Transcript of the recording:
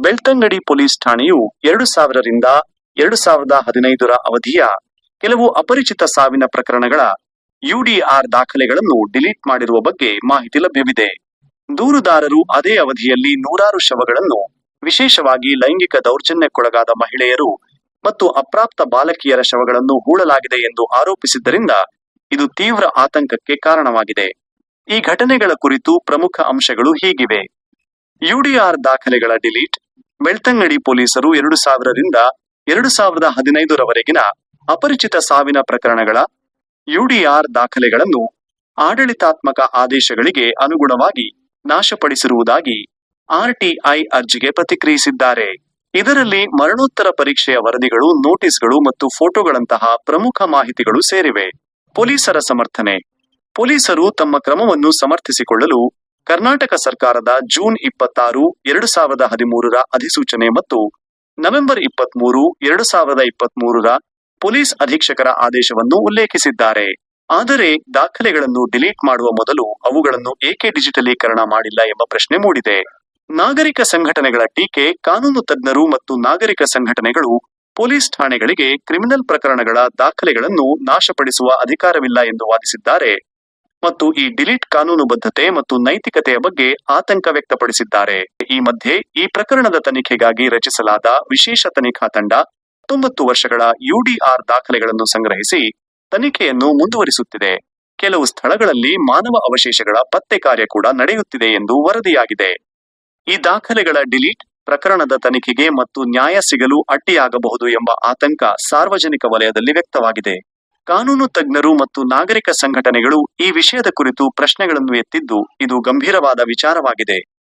Belthangady police ಠಾಣೆಯು ಎರಡು ಸಾವಿರದಿಂದ ಎರಡು ಸಾವಿರದ ಹದಿನೈದರ ಅವಧಿಯ ಕೆಲವು ಅಪರಿಚಿತ ಸಾವಿನ ಪ್ರಕರಣಗಳ ಯುಡಿಆರ್ ದಾಖಲೆಗಳನ್ನು ಡಿಲೀಟ್ ಮಾಡಿರುವ ಬಗ್ಗೆ ಮಾಹಿತಿ ಲಭ್ಯವಿದೆ. ದೂರುದಾರರು ಅದೇ ಅವಧಿಯಲ್ಲಿ ನೂರಾರು ಶವಗಳನ್ನು ವಿಶೇಷವಾಗಿ ಲೈಂಗಿಕ ದೌರ್ಜನ್ಯಕ್ಕೊಳಗಾದ ಮಹಿಳೆಯರು ಮತ್ತು ಅಪ್ರಾಪ್ತ ಬಾಲಕಿಯರ ಶವಗಳನ್ನು ಹೂಳಲಾಗಿದೆ ಎಂದು ಆರೋಪಿಸಿದ್ದರಿಂದ ಇದು ತೀವ್ರ ಆತಂಕಕ್ಕೆ ಕಾರಣವಾಗಿದೆ. ಈ ಘಟನೆಗಳ ಕುರಿತು ಪ್ರಮುಖ ಅಂಶಗಳು ಹೀಗಿವೆ. ಯುಡಿಆರ್ ದಾಖಲೆಗಳ ಡಿಲೀಟ್ ಬೆಳ್ತಂಗಡಿ ಪೊಲೀಸರು ಎರಡು ಸಾವಿರದಿಂದ ಎರಡು ಸಾವಿರದ ಹದಿನೈದರವರೆಗಿನ ಅಪರಿಚಿತ ಸಾವಿನ ಪ್ರಕರಣಗಳ ಯುಡಿಆರ್ ದಾಖಲೆಗಳನ್ನು ಆಡಳಿತಾತ್ಮಕ ಆದೇಶಗಳಿಗೆ ಅನುಗುಣವಾಗಿ ನಾಶಪಡಿಸಿರುವುದಾಗಿ ಆರ್ಟಿಐ ಅರ್ಜಿಗೆ ಪ್ರತಿಕ್ರಿಯಿಸಿದ್ದಾರೆ. ಇದರಲ್ಲಿ ಮರಣೋತ್ತರ ಪರೀಕ್ಷೆಯ ವರದಿಗಳು, ನೋಟಿಸ್ಗಳು ಮತ್ತು ಫೋಟೋಗಳಂತಹ ಪ್ರಮುಖ ಮಾಹಿತಿಗಳು ಸೇರಿವೆ. ಪೊಲೀಸರ ಸಮರ್ಥನೆ. ಪೊಲೀಸರು ತಮ್ಮ ಕ್ರಮವನ್ನು ಸಮರ್ಥಿಸಿಕೊಳ್ಳಲು ಕರ್ನಾಟಕ ಸರ್ಕಾರದ ಜೂನ್ ಇಪ್ಪತ್ತಾರು, ಎರಡು ಸಾವಿರದ ಹದಿಮೂರರ ಅಧಿಸೂಚನೆ ಮತ್ತು ನವೆಂಬರ್ ಇಪ್ಪತ್ಮೂರು, ಎರಡು ಸಾವಿರದ ಇಪ್ಪತ್ಮೂರರ ಪೊಲೀಸ್ ಅಧೀಕ್ಷಕರ ಆದೇಶವನ್ನು ಉಲ್ಲೇಖಿಸಿದ್ದಾರೆ. ಆದರೆ, ದಾಖಲೆಗಳನ್ನು ಡಿಲೀಟ್ ಮಾಡುವ ಮೊದಲು ಅವುಗಳನ್ನು ಏಕೆ ಡಿಜಿಟಲೀಕರಣ ಮಾಡಿಲ್ಲ ಎಂಬ ಪ್ರಶ್ನೆ ಮೂಡಿದೆ. ನಾಗರಿಕ ಸಂಘಟನೆಗಳ ಟೀಕೆ, ಕಾನೂನು ತಜ್ಞರು ಮತ್ತು ನಾಗರಿಕ ಸಂಘಟನೆಗಳು ಪೊಲೀಸ್ ಠಾಣೆಗಳಿಗೆ ಕ್ರಿಮಿನಲ್ ಪ್ರಕರಣಗಳ ದಾಖಲೆಗಳನ್ನು ನಾಶಪಡಿಸುವ ಅಧಿಕಾರವಿಲ್ಲ ಎಂದು ವಾದಿಸಿದ್ದಾರೆ. ಮತ್ತು ಈ ಡಿಲೀಟ್ ಕಾನೂನುಬದ್ಧತೆ ಮತ್ತು ನೈತಿಕತೆಯ ಬಗ್ಗೆ ಆತಂಕ ವ್ಯಕ್ತಪಡಿಸಿದ್ದಾರೆ. ಈ ಮಧ್ಯೆ ಈ ಪ್ರಕರಣದ ತನಿಖೆಗಾಗಿ ರಚಿಸಲಾದ ವಿಶೇಷ ತನಿಖಾ ತಂಡ ಹತ್ತೊಂಬತ್ತು ವರ್ಷಗಳ ಯುಡಿಆರ್ ದಾಖಲೆಗಳನ್ನು ಸಂಗ್ರಹಿಸಿ ತನಿಖೆಯನ್ನು ಮುಂದುವರಿಸುತ್ತಿದೆ. ಕೆಲವು ಸ್ಥಳಗಳಲ್ಲಿ ಮಾನವ ಅವಶೇಷಗಳ ಪತ್ತೆ ಕಾರ್ಯ ಕೂಡ ನಡೆಯುತ್ತಿದೆ ಎಂದು ವರದಿಯಾಗಿದೆ. ಈ ದಾಖಲೆಗಳ ಡಿಲೀಟ್ ಪ್ರಕರಣದ ತನಿಖೆಗೆ ಮತ್ತು ನ್ಯಾಯ ಸಿಗಲು ಅಡ್ಡಿಯಾಗಬಹುದು ಎಂಬ ಆತಂಕ ಸಾರ್ವಜನಿಕ ವಲಯದಲ್ಲಿ ವ್ಯಕ್ತವಾಗಿದೆ. ಕಾನೂನು ತಜ್ಞರು ಮತ್ತು ನಾಗರಿಕ ಸಂಘಟನೆಗಳು ಈ ವಿಷಯದ ಕುರಿತು ಪ್ರಶ್ನೆಗಳನ್ನು ಎತ್ತಿದ್ದು ಇದು ಗಂಭೀರವಾದ ವಿಚಾರವಾಗಿದೆ.